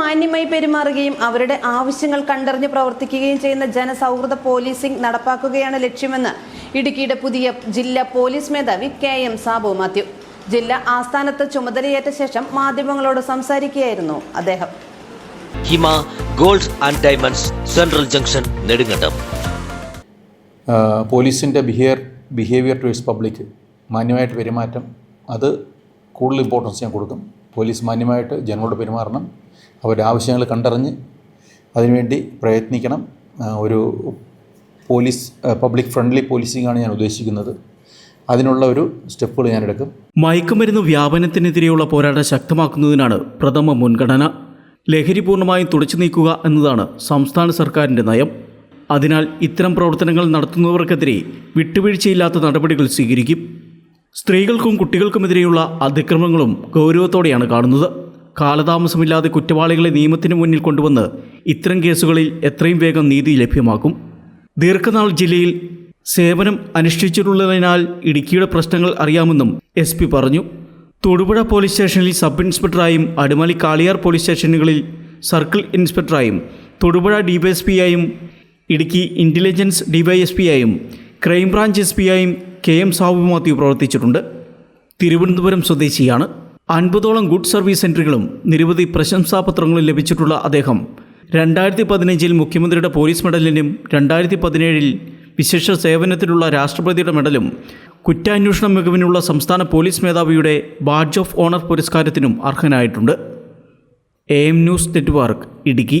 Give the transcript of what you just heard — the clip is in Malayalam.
മാന്യമായി പെരുമാറുകയും അവരുടെ ആവശ്യങ്ങൾ കണ്ടറിഞ്ഞ് പ്രവർത്തിക്കുകയും ചെയ്യുന്ന ജനസൗഹൃദ പോലീസിംഗ് നടപ്പാക്കുകയാണ് ലക്ഷ്യമെന്ന് ഇടുക്കിയുടെ പുതിയ ജില്ലാ പോലീസ് മേധാവി കെ എം സാബു മാത്യു. ജില്ലാ ആസ്ഥാനത്ത് ചുമതലയേറ്റ ശേഷം മാധ്യമങ്ങളോട് സംസാരിക്കുകയായിരുന്നു അദ്ദേഹം. Hima gold and diamonds central junction Nedumkandam. പോലീസിന്റെ ബിഹേവിയർ ബിഹേവിയർ ടുവേഴ്സ് പബ്ലിക് മാന്യമായിട്ട് പെരുമാറ്റം അത് കൂടുതൽ ഇമ്പോർട്ടൻസ് ഞാൻ കൊടുക്കും. പോലീസ് മാന്യമായിട്ട് ജനങ്ങളോട് പെരുമാറണം. അവരുടെ ആവശ്യങ്ങൾ കണ്ടറിഞ്ഞ് അതിനുവേണ്ടി പ്രയത്നിക്കണം. ഒരു പോലീസ് പബ്ലിക് ഫ്രണ്ട്ലി പോലീസിങ്ങാണ് ഞാൻ ഉദ്ദേശിക്കുന്നത്. അതിനുള്ള ഒരു സ്റ്റെപ്പുകൾ ഞാൻ എടുക്കും മയക്കുമരുന്ന് വ്യാപനത്തിനെതിരെയുള്ള പോരാട്ടം ശക്തമാക്കുന്നതിനാണ് പ്രഥമ മുൻഗണന. ലഹരി പൂർണമായും തുടച്ചു നീക്കുക എന്നതാണ് സംസ്ഥാന സർക്കാരിന്റെ നയം. അതിനാൽ ഇത്തരം പ്രവർത്തനങ്ങൾ നടത്തുന്നവർക്കെതിരെ വിട്ടുവീഴ്ചയില്ലാത്ത നടപടികൾ സ്വീകരിക്കും. സ്ത്രീകൾക്കും കുട്ടികൾക്കുമെതിരെയുള്ള അതിക്രമങ്ങളും ഗൗരവത്തോടെയാണ് കാണുന്നത്. കാലതാമസമില്ലാതെ കുറ്റവാളികളെ നിയമത്തിന് മുന്നിൽ കൊണ്ടുവന്ന് ഇത്തരം കേസുകളിൽ എത്രയും വേഗം നീതി ലഭ്യമാക്കും. ദീർഘനാൾ ജില്ലയിൽ സേവനം അനുഷ്ഠിച്ചിട്ടുള്ളതിനാൽ ഇടുക്കിയുടെ പ്രശ്നങ്ങൾ അറിയാമെന്നും എസ് പി പറഞ്ഞു. തൊടുപുഴ പോലീസ് സ്റ്റേഷനിൽ സബ് ഇൻസ്പെക്ടറായും അടിമാലി കാളിയാർ പോലീസ് സ്റ്റേഷനുകളിൽ സർക്കിൾ ഇൻസ്പെക്ടറായും തൊടുപുഴ ഡിവൈഎസ്പിയായും ഇടുക്കി ഇന്റലിജൻസ് ഡിവൈഎസ്പിയായും ക്രൈംബ്രാഞ്ച് എസ് പിയായും കെ എം സാബു മാത്യു പ്രവർത്തിച്ചിട്ടുണ്ട്. തിരുവനന്തപുരം സ്വദേശിയാണ്. അൻപതോളം ഗുഡ് സർവീസ് എൻട്രികളും നിരവധി പ്രശംസാപത്രങ്ങളും ലഭിച്ചിട്ടുള്ള അദ്ദേഹം. രണ്ടായിരത്തി പതിനഞ്ചിൽ മുഖ്യമന്ത്രിയുടെ പോലീസ് മെഡലിനും രണ്ടായിരത്തി പതിനേഴിൽ വിശേഷ സേവനത്തിനുള്ള രാഷ്ട്രപതിയുടെ മെഡലും കുറ്റാന്വേഷണ മികവിനുള്ള സംസ്ഥാന പോലീസ് മേധാവിയുടെ ബാഡ്ജ് ഓഫ് ഓണർ പുരസ്കാരത്തിനും അർഹനായിട്ടുണ്ട്. A M news network Idukki.